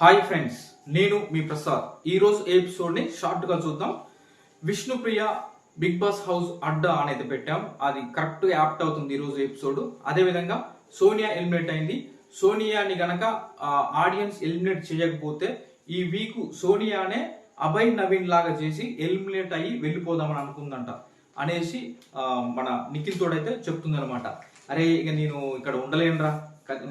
Hi friends నేను మీ ప్రసాద్. ఈరోజు ఎపిసోడ్ని షార్ట్గా చూద్దాం. విష్ణుప్రియ బిగ్ బాస్ హౌస్ అడ్డా అనేది పెట్టాం. అది కరెక్ట్ యాప్ట్ అవుతుంది ఈరోజు ఎపిసోడ్. అదే విధంగా సోనియా ఎలిమినేట్ అయింది. సోనియాని గనక ఆడియన్స్ ఎలిమినేట్ చేయకపోతే ఈ వీక్ సోనియానే అభయ్ నవీన్ లాగా చేసి ఎలిమినేట్ అయ్యి వెళ్ళిపోదామని అనుకుందంట అనేసి మన నిఖిల్ తోడైతే చెప్తుందనమాట అరే ఇక నేను ఇక్కడ ఉండలేనురా.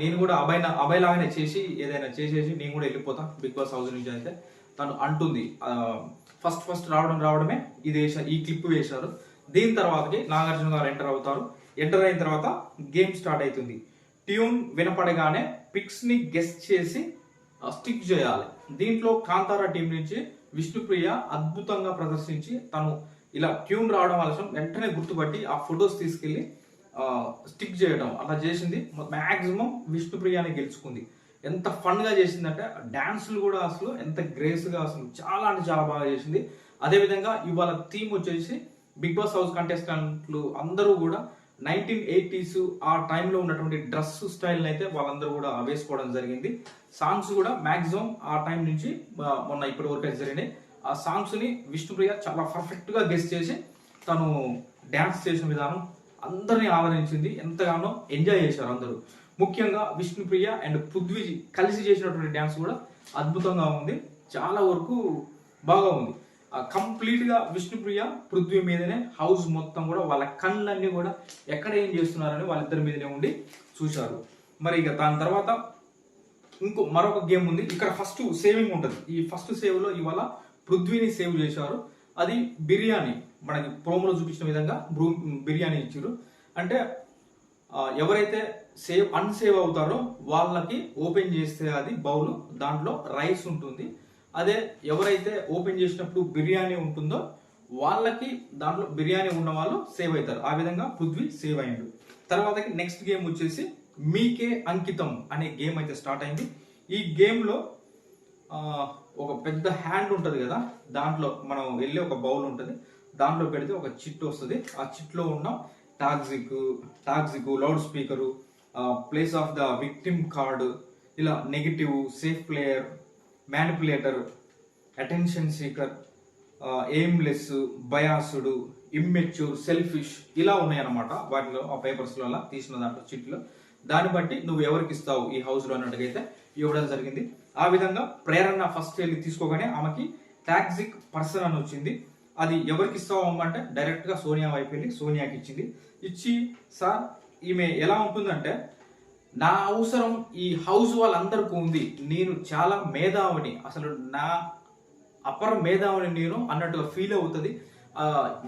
నేను కూడా అభయ్ అభయ్ లాగానే చేసి ఏదైనా చేసేసి నేను కూడా వెళ్ళిపోతా బిగ్ బాస్ హౌస్ నుంచి అయితే. తను అంటుంది ఫస్ట్ ఫస్ట్ రావడం రావడమే ఇది వేసారు ఈ క్లిప్ వేశారు. దీని తర్వాతకి నాగార్జున గారు ఎంటర్ అవుతారు. ఎంటర్ అయిన తర్వాత గేమ్ స్టార్ట్ అవుతుంది. ట్యూన్ వినపడగానే పిక్స్ని గెస్ట్ చేసి స్టిక్ చేయాలి. దీంట్లో కాంతారా టీం నుంచి విష్ణుప్రియ అద్భుతంగా ప్రదర్శించి తను ఇలా ట్యూన్ రావడం ఆలస్యం వెంటనే గుర్తుపట్టి ఆ ఫొటోస్ తీసుకెళ్ళి స్టిక్ చేయడం అలా చేసింది. మ్యాక్సిమం విష్ణుప్రియాని గెలుచుకుంది. ఎంత ఫన్గా చేసిందంటే డ్యాన్సులు కూడా అసలు ఎంత గ్రేస్గా అసలు చాలా అంటే చాలా బాగా చేసింది. అదేవిధంగా ఇవాళ థీమ్ వచ్చేసి బిగ్ బాస్ హౌస్ కంటెస్టెంట్లు అందరూ కూడా నైన్టీన్ ఎయిటీస్ ఆ టైంలో ఉన్నటువంటి డ్రెస్ స్టైల్ని అయితే వాళ్ళందరూ కూడా వేసుకోవడం జరిగింది. సాంగ్స్ కూడా మ్యాక్సిమం ఆ టైం నుంచి మొన్న ఇప్పటి వరకు అయితే జరిగినాయి. ఆ సాంగ్స్ని విష్ణుప్రియ చాలా పర్ఫెక్ట్గా గెస్ట్ చేసి తను డ్యాన్స్ చేసిన విధానం అందరినీ ఆవరించింది ఎంతగానో ఎంజాయ్ చేశారు అందరూ. ముఖ్యంగా విష్ణుప్రియ అండ్ పృథ్వీ కలిసి చేసినటువంటి డ్యాన్స్ కూడా అద్భుతంగా ఉంది. చాలా వరకు బాగా ఉంది. కంప్లీట్గా విష్ణుప్రియ పృథ్వీ మీదనే హౌస్ మొత్తం కూడా వాళ్ళ కళ్ళన్నీ కూడా ఎక్కడ ఏం చేస్తున్నారని వాళ్ళిద్దరి మీదనే ఉండి చూశారు. మరి ఇక దాని తర్వాత ఇంకో మరొక గేమ్ ఉంది. ఇక్కడ ఫస్ట్ సేవింగ్ ఉంటుంది. ఈ ఫస్ట్ సేవ్లో ఇవాళ పృథ్వీని సేవ్ చేశారు. అది బిర్యానీ. మనకి ప్రోమోలో చూపించిన విధంగా బ్రూ- బిర్యానీ ఇచ్చారు. అంటే ఎవరైతే సేవ్ అన్సేవ్ అవుతారో వాళ్ళకి ఓపెన్ చేస్తే అది బౌల్ దాంట్లో రైస్ ఉంటుంది. అదే ఎవరైతే ఓపెన్ చేసినప్పుడు బిర్యానీ ఉంటుందో వాళ్ళకి దాంట్లో బిర్యానీ ఉన్న వాళ్ళు సేవ్ అవుతారు. ఆ విధంగా పృథ్వీ సేవ్ అయ్యాడు తర్వాతకి నెక్స్ట్ గేమ్ వచ్చేసి మీకే అంకితం అనే గేమ్ అయితే స్టార్ట్ అయింది. ఈ గేమ్లో ఒక పెద్ద హ్యాండ్ ఉంటుంది కదా దాంట్లో మనం వెళ్ళి ఒక బౌల్ ఉంటుంది. దాంట్లో పెడితే ఒక చిట్ వస్తుంది. ఆ చిట్లో ఉన్న toxic toxic loud speaker place of the victim card ఇలా negative safe player manipulator attention seeker aimless biased immature selfish ఇలా ఉన్నాయన్నమాట. వాటిలో ఆ పేపర్స్లో అలా తీసిన దాంట్లో చిట్లో. దాన్ని బట్టి నువ్వు ఎవరికి ఇస్తావు ఈ హౌస్లో అన్నట్టుగైతే ఇవ్వడం జరిగింది. ఆ విధంగా ప్రేరణ ఫస్ట్ వెళ్ళి తీసుకోగానే ఆమెకి టాక్సిక్ పర్సన్ అని వచ్చింది. అది ఎవరికి ఇస్తావు అమ్మ అంటే డైరెక్ట్గా సోనియా వైపు వెళ్ళి సోనియాకి ఇచ్చింది. ఇచ్చి సార్ ఈమె ఎలా ఉంటుందంటే నా అవసరం ఈ హౌస్ వాళ్ళందరికీ ఉంది. నేను చాలా మేధావిని అసలు నా అపర మేధావిని నేను అన్నట్టుగా ఫీల్ అవుతుంది.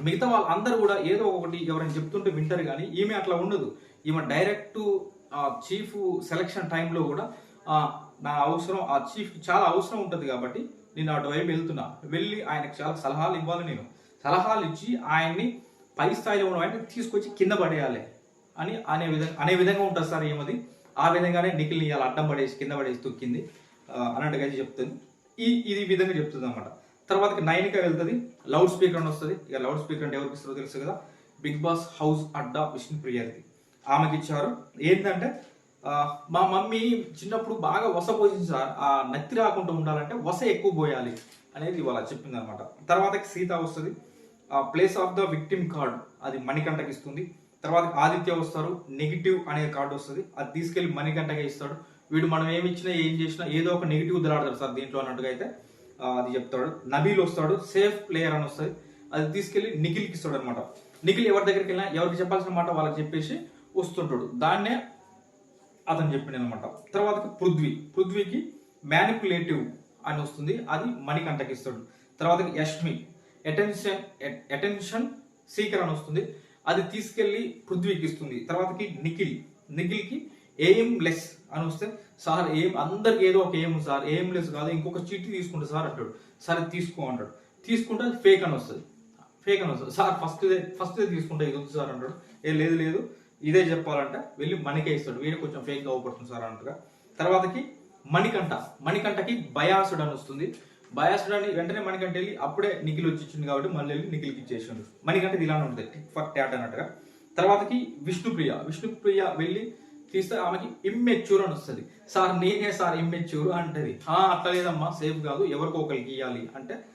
మిగతా వాళ్ళందరూ కూడా ఏదో ఒకటి ఎవరైనా చెప్తుంటే వింటారు కానీ ఈమె అట్లా ఉండదు. ఈమె డైరెక్ట్ చీఫ్ సెలక్షన్ టైంలో కూడా నా అవసరం ఆ చీఫ్ చాలా అవసరం ఉంటుంది కాబట్టి నేను అటువైపు వెళ్తున్నా. వెళ్ళి ఆయనకు చాలా సలహాలు ఇవ్వాలి నేను. సలహాలు ఇచ్చి ఆయన్ని పై స్థాయిలో ఉన్న ఆయన తీసుకొచ్చి కింద పడేయాలి అని అనే విధంగా అనే విధంగా ఉంటుంది సార్ ఏమది? ఆ విధంగానే నిఖిల్ని ఇవాళ అడ్డం పడేసి కింద పడేసి తొక్కింది. అన్నట్టుగా అయితే చెప్తుంది. ఈ ఇది విధంగా చెప్తుంది అనమాట తర్వాత నైన్క వెళ్తుంది. లౌడ్ స్పీకర్ అని వస్తుంది. ఇక లౌడ్ స్పీకర్ అంటే ఎవరికి ఇస్తారో తెలుసు కదా? బిగ్ బాస్ హౌస్ అడ్డా విష్ణుప్రియది ఆమెకి ఇచ్చారు. ఏంటంటే మా మమ్మీ చిన్నప్పుడు బాగా వస పోసింది సార్. ఆ నత్తి రాకుండా ఉండాలంటే వస ఎక్కువ పోయాలి అనేది ఇవాళ చెప్పింది అనమాట తర్వాత సీత వస్తుంది. ఆ place of the victim card అది మణికంటకి ఇస్తుంది. తర్వాత ఆదిత్య వస్తారు. నెగిటివ్ అనే కార్డు వస్తుంది. అది తీసుకెళ్ళి మణికంఠకి ఇస్తాడు. వీడు మనం ఏమి ఇచ్చినా ఏం చేసినా ఏదో ఒక నెగిటివ్ దలాడతాడు సార్ దీంట్లో అన్నట్టుగా అయితే. అది చెప్తాడు. నబీల్ వస్తాడు. సేఫ్ ప్లేయర్ అని వస్తుంది. అది తీసుకెళ్ళి నిఖిల్కి ఇస్తాడు అనమాట నిఖిల్ ఎవరి దగ్గరికి వెళ్ళినా ఎవరికి చెప్పాల్సిన మాట వాళ్ళకి చెప్పేసి వస్తుంటాడు. దాన్నే అతను చెప్పిండు అనమాట తర్వాత పృథ్వీ. పృథ్వీకి మ్యానిపులేటివ్ అని వస్తుంది. అది మణికంఠకి ఇస్తాడు. తర్వాత యష్మి. అటెన్షన్ అటెన్షన్ సీకర్ అని వస్తుంది. అది తీసుకెళ్ళి పృథ్వీకి ఇస్తుంది. తర్వాతకి నిఖిల్. నిఖిల్కి ఎయిమ్ లెస్ అని వస్తే సార్ ఏం అందరికి ఏదో ఒక ఏం సార్. ఏం లెస్ కాదు. ఇంకొక చిట్టి తీసుకుంటే సార్ అంటాడు. సరే తీసుకో అంటాడు. తీసుకుంటే అది ఫేక్ అని వస్తుంది. ఫేక్ అని వస్తుంది. సార్ ఫస్ట్ ఫస్ట్ తీసుకుంటే ఇది వద్దు సార్ అంటాడు. ఏ లేదు లేదు. ఇదే చెప్పాలంటే వెళ్ళి మణికే ఇస్తాడు. వీడు కొంచెం ఫేక్గా అవుపడుతుంది సార్ అంటగా తర్వాతకి మణికంఠ. మణికంఠకి బయాసుడు అని వస్తుంది. బయాసుడు అని వెంటనే మణికంఠ వెళ్ళి అప్పుడే నిఖిల్ వచ్చి కాబట్టి మళ్ళీ వెళ్ళి నిఖిల్కి ఇచ్చేసిండు. మణికంఠ ఇలానే ఉంటుంది. టిక్ ఫర్ ట్యాట్ అన్నట్టుగా. తర్వాతకి విష్ణుప్రియ. విష్ణుప్రియ వెళ్ళి తీస్తే ఆమెకి ఇమ్మెచ్యూర్ అని వస్తుంది. సార్ నేనే సార్ ఇమ్మెచ్యూర్ అంటది. అట్లా లేదమ్మా సేఫ్ కాదు. ఎవరికో ఒకరికి ఇవ్వాలి అంటే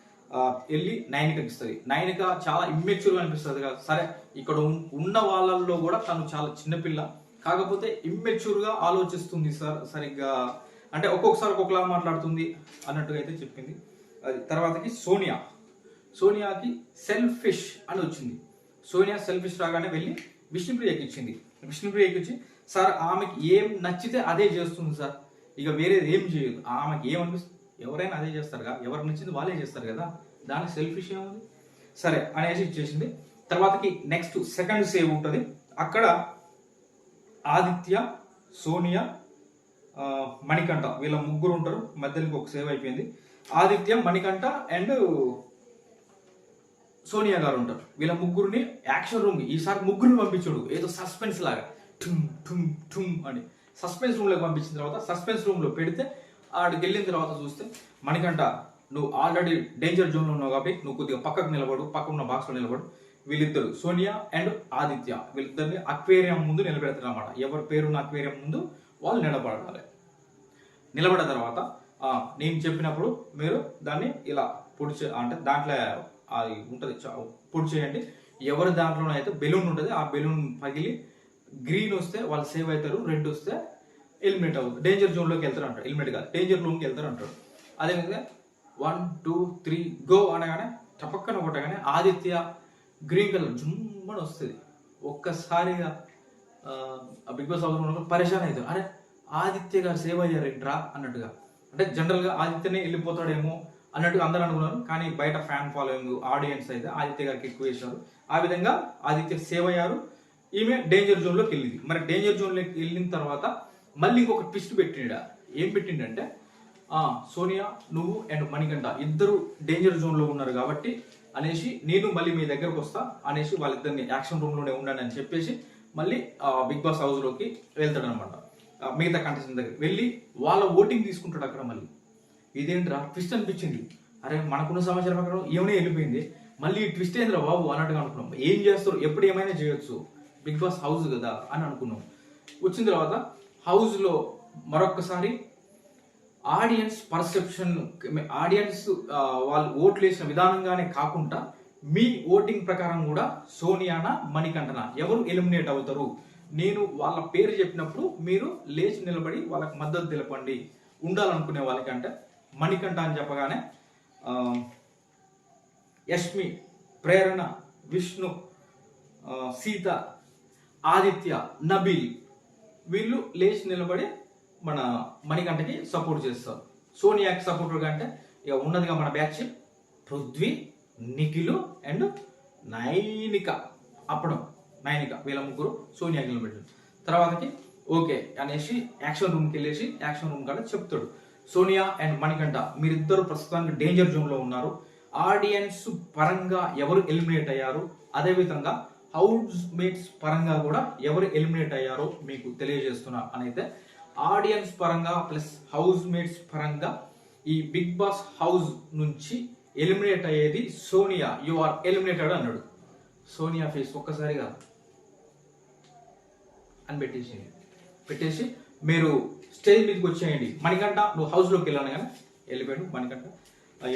వెళ్ళి నైనికకి కనిపిస్తుంది నైనిక చాలా ఇమ్మెచ్యూర్ అనిపిస్తుంది కదా. సరే ఇక్కడ ఉన్న వాళ్ళల్లో కూడా తను చాలా చిన్నపిల్ల కాకపోతే ఇమ్మెచ్యూర్గా ఆలోచిస్తుంది సార్ సరిగ్గా. అంటే ఒక్కొక్కసారి ఒక్కొక్కలా మాట్లాడుతుంది అన్నట్టుగా అయితే చెప్పింది. అది తర్వాతకి సోనియా. సోనియాకి సెల్ఫిష్ అని వచ్చింది. సోనియా సెల్ఫిష్ రాగానే వెళ్ళి విష్ణుప్రియకి ఇచ్చింది. విష్ణుప్రియకి ఇచ్చి సార్ ఆమెకి ఏం నచ్చితే అదే చేస్తుంది సార్. ఇక వేరేది ఏం చేయదు. ఆమెకి ఏమనిపిస్తుంది ఎవరైనా అదే చేస్తారు కదా ఎవరికి నచ్చింది వాళ్ళే చేస్తారు కదా దానికి సెల్ఫిష్ ఏముంది? సరే అనేసి ఇచ్చేసింది. తర్వాతకి నెక్స్ట్ సెకండ్ సేవ్ ఉంటుంది. అక్కడ ఆదిత్య సోనియా మణికంఠ వీళ్ళ ముగ్గురు ఉంటారు. మధ్యలోకి ఒక సేవ్ అయిపోయింది. ఆదిత్య మణికంఠ అండ్ సోనియా గారు ఉంటారు. వీళ్ళ ముగ్గురిని యాక్షన్ రూమ్ ఈసారి ముగ్గురిని పంపించాడు. ఏదో సస్పెన్స్ లాగా. ఠుమ్ ఠుమ్ ఠుమ్ అని. సస్పెన్స్ రూమ్లోకి పంపించిన తర్వాత సస్పెన్స్ రూమ్లో పెడితే ఆడికి వెళ్ళిన తర్వాత చూస్తే మణికంట నువ్వు ఆల్రెడీ డేంజర్ జోన్లో ఉన్నావు కాబట్టి నువ్వు కొద్దిగా పక్కకు నిలబడు పక్క ఉన్న బాక్స్లో నిలబడు. వీళ్ళిద్దరు సోనియా అండ్ ఆదిత్య వీళ్ళిద్దరిని అక్వేరియం ముందు నిలబెడతారు అనమాట ఎవరి పేరున్న అక్వేరియం ముందు వాళ్ళు నిలబడాలి. నిలబడిన తర్వాత నేను చెప్పినప్పుడు మీరు దాన్ని ఇలా పొడి అంటే దాంట్లో అది ఉంటుంది చా- పొడి చేయండి. ఎవరి దాంట్లో అయితే బెలూన్ ఉంటుంది ఆ బెలూన్ పగిలి గ్రీన్ వస్తే వాళ్ళు సేవ్ అవుతారు రెడ్ వస్తే ఎలిమినేట్ అవుతుంది డేంజర్ జోన్లోకి వెళ్తారు అంటారు ఎలిమినేట్ కాదు. డేంజర్ రూమ్కి వెళ్తారు అంటారు అదేవిధంగా వన్ టూ త్రీ గో అనగానే టపక్కన కొట్టగానే ఆదిత్య గ్రీన్ కలర్ జుమ్మని వస్తుంది. ఒక్కసారిగా ఆ బిగ్ బాస్ హౌస్ ఉన్న పరిశాన్ అవుతారు అరే ఆదిత్య గారు సేవ్ అయ్యారేంట్రా అన్నట్టుగా. అంటే జనరల్గా ఆదిత్యనే వెళ్ళిపోతాడేమో అన్నట్టుగా అందరూ అనుకున్నారు. కానీ బయట ఫ్యాన్ ఫాలోయింగ్ ఆడియన్స్ అయితే ఆదిత్య గారికి ఎక్కువ వేశారు ఆ విధంగా ఆదిత్య సేవ్ అయ్యారు. ఈమె డేంజర్ జోన్లోకి వెళ్ళింది. మరి డేంజర్ జోన్లోకి వెళ్ళిన తర్వాత మళ్ళీ ఇంకొక ట్విస్ట్ పెట్టిండ? ఏం పెట్టిండంటే సోనియా నువ్వు అండ్ మణికంఠ ఇద్దరు డేంజర్ జోన్లో ఉన్నారు కాబట్టి అనేసి నేను మళ్ళీ మీ దగ్గరకు వస్తా అనేసి వాళ్ళిద్దరిని యాక్షన్ రూమ్లోనే ఉండండి అని చెప్పేసి మళ్ళీ బిగ్ బాస్ హౌస్లోకి వెళ్తాడు అనమాట మిగతా కంటెస్టెంట్ దగ్గర వెళ్ళి వాళ్ళ ఓటింగ్ తీసుకుంటాడు అక్కడ మళ్ళీ. ఇదేంట్రా? ట్విస్ట్ అనిపించింది. అరే మనకున్న సమాచారం ప్రకారం ఏమైనా వెళ్ళిపోయింది. మళ్ళీ ట్విస్ట్ ఏంద్రా బాబు? అన్నట్టుగా అనుకున్నాం. ఏం చేస్తారు? ఎప్పుడు ఏమైనా చేయొచ్చు. బిగ్ బాస్ హౌస్ కదా అని అనుకున్నాం. వచ్చిన తర్వాత హౌస్లో మరొకసారి ఆడియన్స్ పర్సెప్షన్ ఆడియన్స్ వాళ్ళు ఓట్లు వేసిన విధానంగానే కాకుండా మీ ఓటింగ్ ప్రకారం కూడా సోనియానా మణికంఠన? ఎవరు ఎలిమినేట్ అవుతారు? నేను వాళ్ళ పేరు చెప్పినప్పుడు మీరు లేచి నిలబడి వాళ్ళకి మద్దతు తెలపండి. ఉండాలనుకునే వాళ్ళకంటే మణికంఠ అని చెప్పగానే యష్మి ప్రేరణ విష్ణు సీత ఆదిత్య నబీల్ వీళ్ళు లేచి నిలబడి మన మణికంఠకి సపోర్ట్ చేస్తారు. సోనియాకి సపోర్టర్గా అంటే ఇక ఉన్నదిగా మన బ్యాచ్ పృథ్వీ నిఖిలు అండ్ నైనిక. అప్పడం నైనిక వీళ్ళ ముగ్గురు సోనియా నిలబెట్టారు తర్వాతకి ఓకే అనేసి యాక్షన్ రూమ్కి వెళ్ళేసి యాక్షన్ రూమ్ కాడ చెప్తాడు. సోనియా అండ్ మణికంఠ మీరిద్దరు ప్రస్తుతానికి డేంజర్ జోన్లో ఉన్నారు. ఆడియన్స్ పరంగా ఎవరు ఎలిమినేట్ అయ్యారు? అదేవిధంగా హౌస్ మేట్స్ పరంగా కూడా ఎవరు ఎలిమినేట్ అయ్యారో మీకు తెలియజేస్తున్నా అని అయితే ఆడియన్స్ పరంగా ప్లస్ హౌస్ మేట్స్ పరంగా ఈ బిగ్ బాస్ హౌస్ నుంచి ఎలిమినేట్ అయ్యేది సోనియా. యు ఆర్ ఎలిమినేటెడ్ అన్నాడు. సోనియా ఫేస్ ఒక్కసారిగా అని పెట్టేసి పెట్టేసి మీరు స్టేజ్ మీదకి వచ్చేయండి. మణికంట నువ్వు హౌస్లోకి వెళ్ళాను కానీ వెళ్ళిపోయాడు మణికంట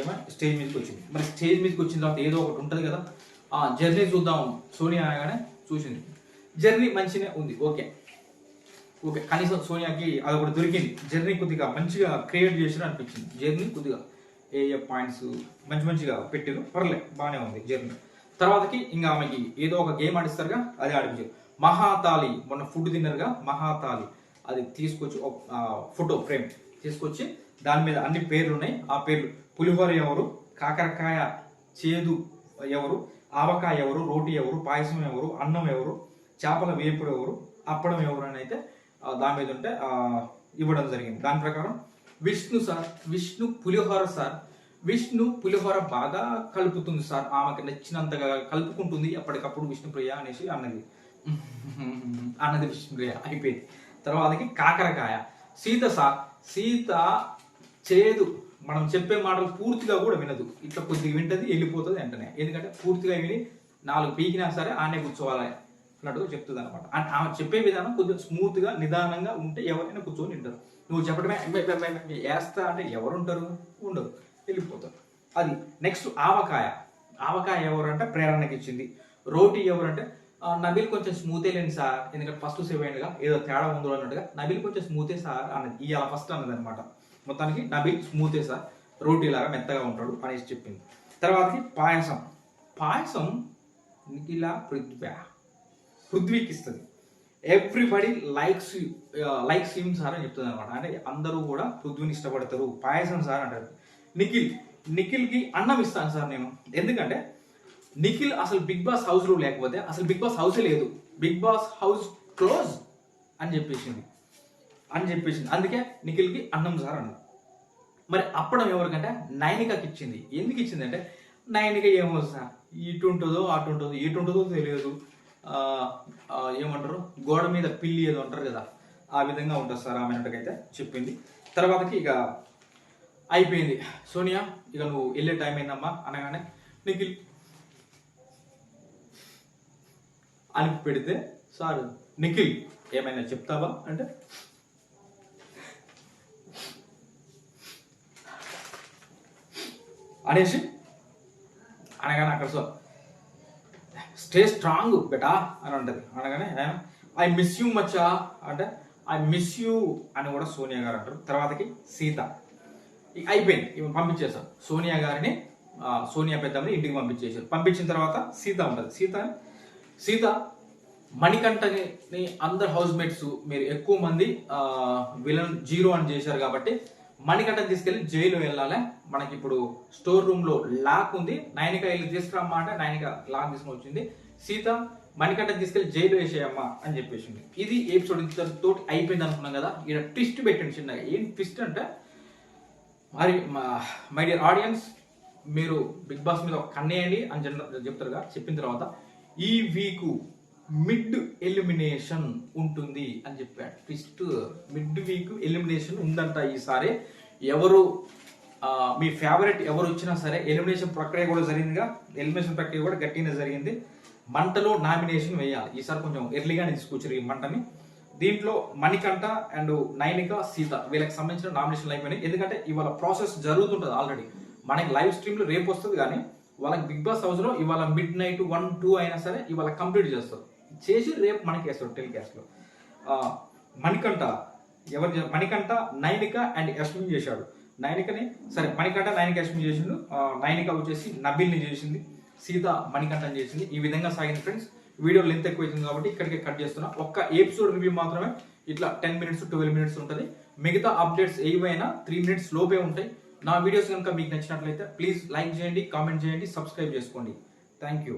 ఏమైనా స్టేజ్ మీదకి వచ్చింది. మరి స్టేజ్ మీదకి వచ్చిన తర్వాత ఏదో ఒకటి ఉంటుంది కదా. జర్నీ చూద్దాం. సోనియా అనగానే చూసింది. జర్నీ మంచిగా ఉంది. ఓకే. ఓకే కనీసం సోనియాకి అది ఒకటి దొరికింది. జర్నీ కొద్దిగా మంచిగా క్రియేట్ చేసిన అనిపించింది. జర్నీ కొద్దిగా ఏ ఏ పాయింట్స్ మంచి మంచిగా పెట్టారు పర్లే బాగానే ఉంది జర్నీ. తర్వాతకి ఇంకా ఆమెకి ఏదో ఒక గేమ్ ఆడిస్తారుగా అది ఆడిపించారు. మహాతాళి మొన్న ఫుడ్ తిన్నారుగా మహాతాళి. అది తీసుకొచ్చి ఫోటో ఫ్రేమ్ తీసుకొచ్చి దాని మీద అన్ని పేర్లు ఉన్నాయి. ఆ పేర్లు పులిహోర ఎవరు కాకరకాయ చేదు ఎవరు ఆవకాయ ఎవరు రోటి ఎవరు పాయసం ఎవరు అన్నం ఎవరు చేపల వేపుడు ఎవరు అప్పడం ఎవరు అని అయితే దాని మీద ఉంటే ఇవ్వడం జరిగింది. దాని ప్రకారం విష్ణు సార్ విష్ణు పులిహోర సార్ విష్ణు పులిహోర బాగా కలుపుతుంది సార్. ఆమెకి నచ్చినంతగా కలుపుకుంటుంది. ఎప్పటికప్పుడు విష్ణుప్రియ అనేసి అన్నది. అన్నది విష్ణుప్రియ. అయిపోయింది. తర్వాతకి కాకరకాయ. సీత సార్ సీత చేదు మనం చెప్పే మాటలు పూర్తిగా కూడా వినదు. ఇట్లా కొద్దిగా వింటది వెళ్ళిపోతుంది వెంటనే ఎందుకంటే పూర్తిగా విని నాలుగు పీకినా సరే ఆనే కూర్చోవాలి అన్నట్టుగా చెప్తుంది అనమాట ఆమె చెప్పే విధానం కొద్దిగా స్మూత్గా నిదానంగా ఉంటే ఎవరైనా కూర్చొని వింటారు. నువ్వు చెప్పడమే వేస్తా అంటే ఎవరుంటారు? ఉండరు. వెళ్ళిపోతారు. అది నెక్స్ట్ ఆవకాయ. ఆవకాయ ఎవరు అంటే ప్రేరణకి ఇచ్చింది. రోటీ ఎవరంటే నబిల్ కొంచెం స్మూతే లేని సార్. ఎందుకంటే ఫస్ట్ సేవ్ ఏదో తేడా ఉందో అన్నట్టుగా నబిల్ కొంచెం స్మూతే సార్ అన్నది. ఇవాళ ఫస్ట్ అన్నది అనమాట మొత్తానికి నబి స్మూతే సార్. రోటీ లాగా మెత్తగా ఉంటాడు అనేసి చెప్పింది. తర్వాతకి పాయసం. పాయసం నిఖిల పృథ్వీ పృథ్వీకి ఇస్తుంది everybody likes likes him sir అని చెప్తుంది అనమాట. అంటే అందరూ కూడా పృథ్వీని ఇష్టపడతారు. పాయసం సార్ అంటారు. నిఖిల్ నిఖిల్కి అన్నం ఇస్తాను సార్ నేను. ఎందుకంటే నిఖిల్ అసలు బిగ్ బాస్ హౌస్లో లేకపోతే అసలు బిగ్ బాస్ హౌస్ లేదు. బిగ్ బాస్ హౌస్ క్లోజ్ అని చెప్పేసింది. అని చెప్పేసింది. అందుకే నిఖిల్కి అన్నం సార్ అన్నది మరి అప్పడం ఎవరికంటే నైనికకి ఇచ్చింది. ఎందుకు ఇచ్చింది అంటే నైనిక ఏమో సార్ ఇటు ఉంటుందో అటు ఉంటుందో ఎటు ఉంటుందో తెలియదు ఏమంటారు? గోడ మీద పిల్లి ఏదో అంటారు కదా ఆ విధంగా ఉంటుంది సార్ ఆమె అన్నట్టుకైతే చెప్పింది. తర్వాతకి ఇక అయిపోయింది. సోనియా ఇక నువ్వు వెళ్ళే టైం అయిందమ్మా అనగానే నిఖిల్ అని పెడితే సార్ నిఖిల్ ఏమైనా చెప్తావా? అంటే అనేసి అనగానే అక్కడ సో స్టే స్ట్రాంగ్ బెటా అని ఉంటుంది అనగానే ఐ మిస్ యూ మచ్చా అంటే ఐ మిస్ యూ అని కూడా సోనియా గారు అంటారు. తర్వాతకి సీత. అయిపోయింది. ఇవి పంపించేశారు. సోనియా గారిని సోనియా పెద్దమ్మని ఇంటికి పంపించేశారు. పంపించిన తర్వాత సీత ఉంటుంది. సీత సీత మణికంఠని అందరు హౌస్ మేట్స్ మీరు ఎక్కువ మంది విలన్ జీరో అని చేశారు కాబట్టి మణికంఠని తీసుకెళ్ళి జైలు వెళ్ళాలి. మనకి ఇప్పుడు స్టోర్ రూమ్లో లాక్ ఉంది. నైనిక వెళ్ళి తీసుకురమ్మా అంటే నైనిక లాక్ తీసుకుని వచ్చింది. సీత మణికంఠని తీసుకెళ్ళి జైలు వేసేయమ్మా అని చెప్పేసింది. ఇది ఎపిసోడ్ తోటి అయిపోయింది అనుకున్నాం కదా. ఇక్కడ ట్విస్ట్ పెట్టండి చిన్నగా. ఏం ట్విస్ట్ అంటే మరి మై డియర్ ఆడియన్స్ మీరు బిగ్ బాస్ మీద కన్నేయండి అని చెప్తారుగా చెప్పిన తర్వాత ఈ వీకు మిడ్ ఎలిమినేషన్ ఉంటుంది అని చెప్పాడు. ట్విస్ట్ మిడ్ వీక్ ఎలిమినేషన్ ఉందంట ఈసారి. ఎవరు మీ ఫేవరెట్ ఎవరు వచ్చినా సరే ఎలిమినేషన్ ప్రక్రియ కూడా జరిగిందిగా. ఎలిమినేషన్ ప్రక్రియ కూడా గట్టిగా జరిగింది. మంటలో నామినేషన్ వేయాలి. ఈసారి కొంచెం ఎర్లీగానే తీసుకొచ్చారు ఈ మంటని. దీంట్లో మణికంఠ అండ్ నైనిక సీత వీళ్ళకి సంబంధించిన నామినేషన్లు అయిపోయినాయి ఎందుకంటే ఇవాళ ప్రాసెస్ జరుగుతుంటుంది ఆల్రెడీ మనకి లైవ్ స్ట్రీమ్లో రేపు వస్తుంది కానీ వాళ్ళకి బిగ్ బాస్ హౌస్లో ఇవాళ మిడ్ నైట్ వన్ టూ అయినా సరే ఇవాళ కంప్లీట్ చేస్తారు. చేసి రేపు మనకి టెలికాస్ట్లో టెలికాస్ట్ మణికంఠ ఎవరు మణికంఠ నైనిక అండ్ అశ్విన్ చేశాడు. నైనికని సరే మణికంఠ నైనిక అశ్విన్ చేసిండు. నైనిక వచ్చేసి నబిల్ని చేసింది. సీత మణికంఠని చేసింది. ఈ విధంగా సాగింది ఫ్రెండ్స్ వీడియో లెంత్ ఎక్కువ అవుతుంది కాబట్టి ఇక్కడికి కట్ చేస్తున్నా. ఒక్క ఎపిసోడ్ రివ్యూ మాత్రమే ఇట్లా టెన్ మినిట్స్ ట్వెల్వ్ మినిట్స్ ఉంటుంది. మిగతా అప్డేట్స్ ఏవైనా త్రీ మినిట్స్ లోపే ఉంటాయి. నా వీడియోస్ కనుక మీకు నచ్చినట్లయితే ప్లీజ్ లైక్ చేయండి కామెంట్ చేయండి సబ్స్క్రైబ్ చేసుకోండి. Thank you